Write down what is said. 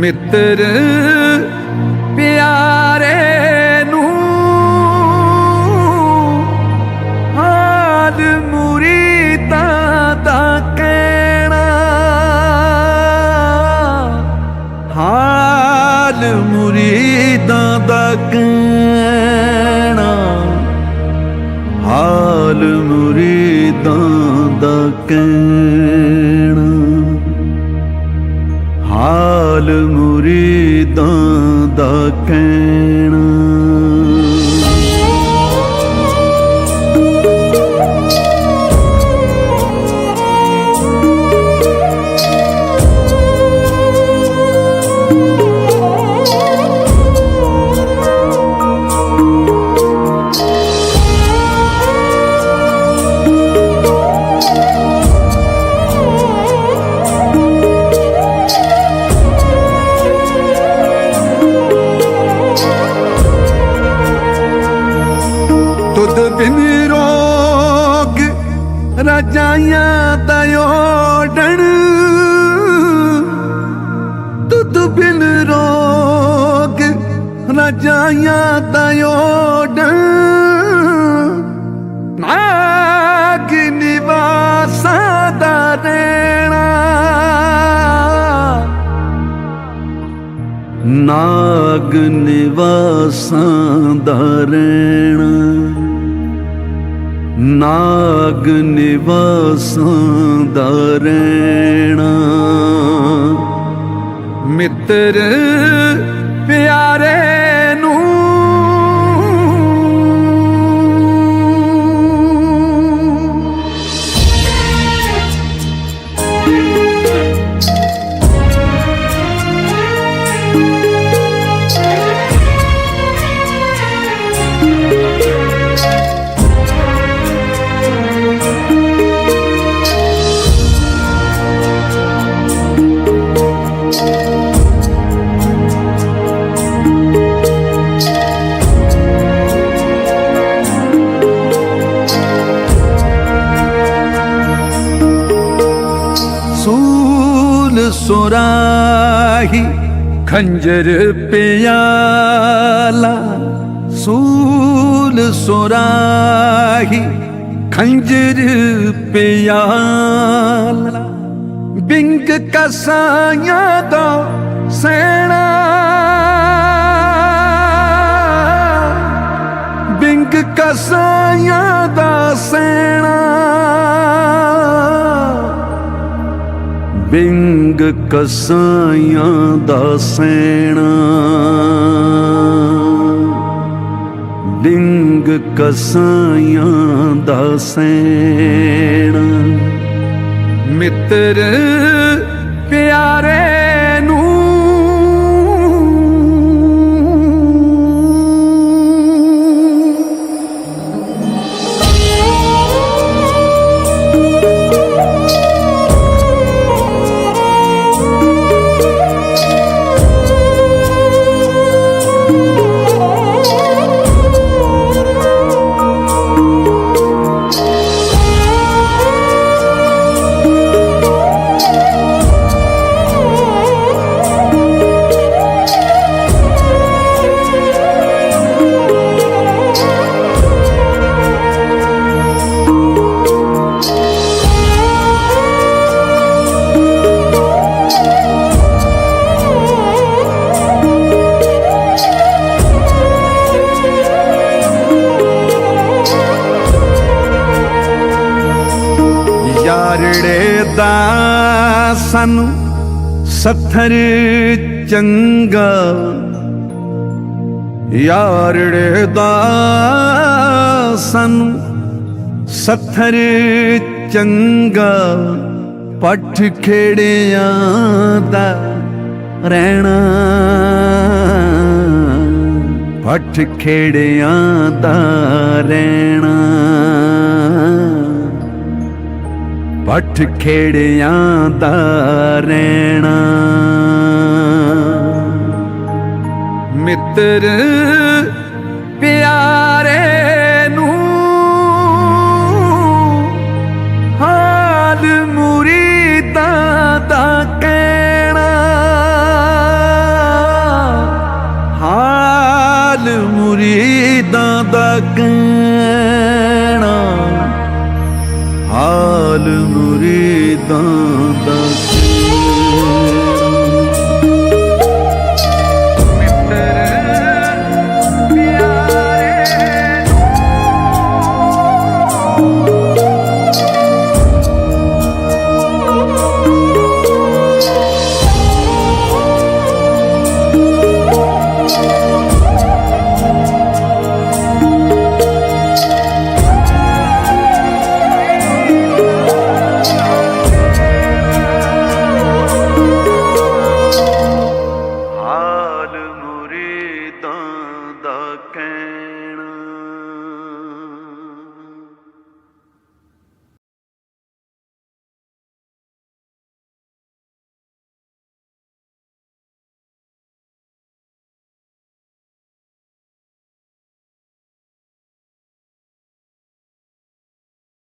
ਮਿੱਤਰ ਪਿਆਰੇ ਨੂੰ ਹਾਲ ਮੁਰੀਦਾਂ ਦਾ ਕਹਿਣਾ ਹਾਲ ਮੁਰੀਦਾਂ ਦਾ ਕਹਿਣਾ ਹਾਲ ਮੁਰੀਦਾਂ ਦਾ ਕਹਿਣਾ ਮੁਰੀਦਾਂ ਬਿਨ ਰੋਗ ਰਜਾਈਆਂ ਦਾ ਓਡਣ ਤੁਧ ਬਿਨ ਰੋਗ ਰਜਾਈਆਂ ਦਾ ਓਡਣ ਨਾਗ ਨਿਵਾਸਾਂ ਦਾ ਰਹਿਣਾ ਨਾਗ ਨਿਵਾਸਾਂ ਦਾ ਰਹਿਣਾ ਨਾਗ ਨਿਵਾਸਾਂ ਦਾ ਰਹਿਣਾ। ਮਿੱਤਰ ਸੂਲ ਸੁਰਾਹੀ ਖੰਜਰ ਪਿਆਲਾ, ਸੂਲ ਸੁਰਾਹੀ ਖੰਜਰ ਪਿਆਲਾ। ਬਿੰਗ ਕਸਾਈਆਂ ਦਾ ਸੈਣਾ। ਬਿੰਗ ਕਸਾਈਆਂ ਦਾ ਸੈਣਾ। ਬਿੰਗ ਕਸਾਈਆਂ ਦਾ ਸੈਣਾ। ਡਿੰਗ ਕਸਾਈਆਂ ਦਾ ਸੈਣਾ। ਮਿੱਤਰ ਪਿਆਰੇ ਸਾਨੂੰ ਸੱਥਰ ਚੰਗਾ ਯਾਰੜੇ ਦਾ ਸਾਨੂੰ ਸੱਥਰ ਚੰਗਾ ਪੱਠ ਖੇੜਿਆਂ ਦਾ ਰਹਿਣਾ। ਪੱਠ ਖੇੜਿਆਂ ਦਾ ਰਹਿਣਾ। ਵੱਠ ਖੇੜਿਆਂ ਦਾ ਰਹਿਣਾ। ਮਿੱਤਰ ਪਿਆਰੇ ਨੂੰ ਹਾਲ ਮੁਰੀਦਾਂ ਦਾ ਕਹਿਣਾ। ਹਾਲ ਮੁਰੀਦਾਂ ਦਾ ਕਹਿਣਾ। sevdan